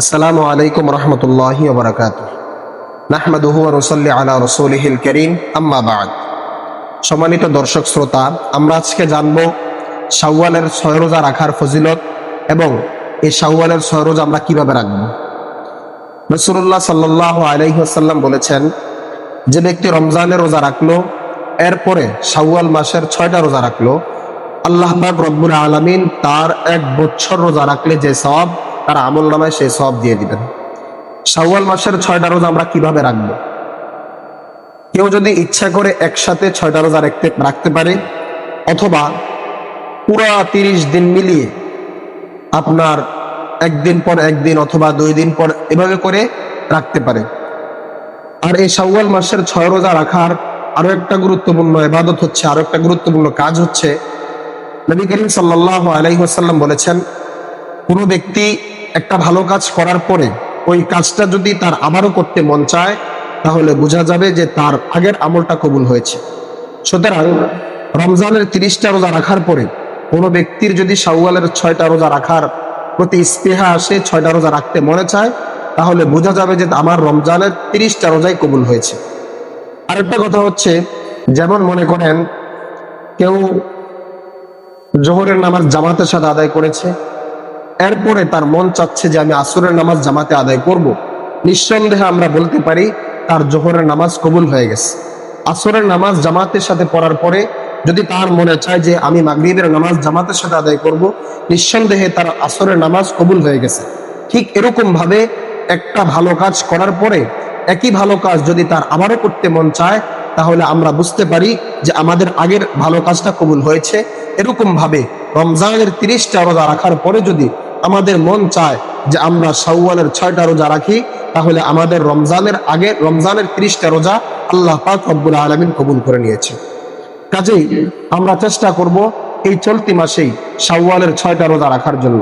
আসসালামু আলাইকুম রহমতুল্লাহি ওবরাকাত নাহমাদুহু ওয়া নুসাল্লি আলা রাসূলিহিল কারীম, আম্মা বাদ। সম্মানিত দর্শক শ্রোতা, আমরা আজকে জানব শাওয়ালের ছয় রোজা রাখার ফজিলত এবং এই শাওয়ালের ছয় রোজা আমরা কীভাবে রাখব। রসুল্লাহ সাল্লাহ আলাইসাল্লাম বলেছেন, যে ব্যক্তি রমজানের রোজা রাখল, এরপরে শাওয়াল মাসের ছয়টা রোজা রাখল, আল্লাহ রব্বুল আলমিন তার এক বছর রোজা রাখলে যে সব তার আমল নামায় সেই সব দিয়ে দিবেন। শাওয়াল মাসের ছয়টা রোজা আমরা কীভাবে রাখব? কেউ যদি ইচ্ছা করে একসাথে ছয়টা রোজা রাখতে রাখতে পারে, অথবা পুরা তিরিশ দিন মিলিয়ে আপনার একদিন পর একদিন অথবা দুই দিন পর এভাবে করে রাখতে পারে। আর এই শাওয়াল মাসের ছয় রোজা রাখার আরও একটা গুরুত্বপূর্ণ এবাদত হচ্ছে, আরও একটা গুরুত্বপূর্ণ কাজ হচ্ছে, নবী করিম সাল্লাহ আলাইসাল্লাম বলেছেন কোনো ব্যক্তি একটা ভালো কাজ করার পরে ওই কাজটা যদি তার আবারও করতে মন চায়, তাহলে বোঝা যাবে যে তার আগের আমলটা কবুল হয়েছে। সুতরাং রমজানের তিরিশটা রোজা রাখার পরে কোনো ব্যক্তির যদি শাওয়ালের ছয়টা রোজা রাখার প্রতি স্পৃহা আসে, ছয়টা রোজা রাখতে মনে চায়, তাহলে বোঝা যাবে যে আমার রমজানের তিরিশটা রোজাই কবুল হয়েছে। আরেকটা কথা হচ্ছে, যেমন মনে করেন, কেউ জোহরের নামাজ জামাতের সাথে আদায় করেছে এরপরে তার মন চাচ্ছে যে আমি আসরের নামাজ জামাতে আদায় করব। নিঃসন্দেহে আমরা বলতে পারি তার জোহরের নামাজ কবুল হয়ে গেছে। আসরের নামাজ জামাতের সাথে পড়ার পরে যদি তার মনে চায় যে আমি মাগরিবের নামাজ জামাতের সাথে আদায় করব, নিঃসন্দেহে তার আসরের নামাজ কবুল হয়ে গেছে। ঠিক এরকম ভাবে একটা ভালো কাজ করার পরে একই ভালো কাজ যদি তার আবারও করতে মন চায়, তাহলে আমরা বুঝতে পারি যে আমাদের আগের ভালো কাজটা কবুল হয়েছে। এরকম ভাবে রমজানের তিরিশটা রোজা রাখার পরে যদি আমাদের মন চায় যে আমরা শাওয়ালের ছয়টা রোজা রাখি, তাহলে আমাদের রমজানের আগে, রমজানের ত্রিশটা রোজা আল্লাহ পাক রব্বুল আলমিন কবুল করে নিয়েছে। কাজেই আমরা চেষ্টা করব এই চলতি মাসেই শাওয়ালের ছয়টা রোজা রাখার জন্য।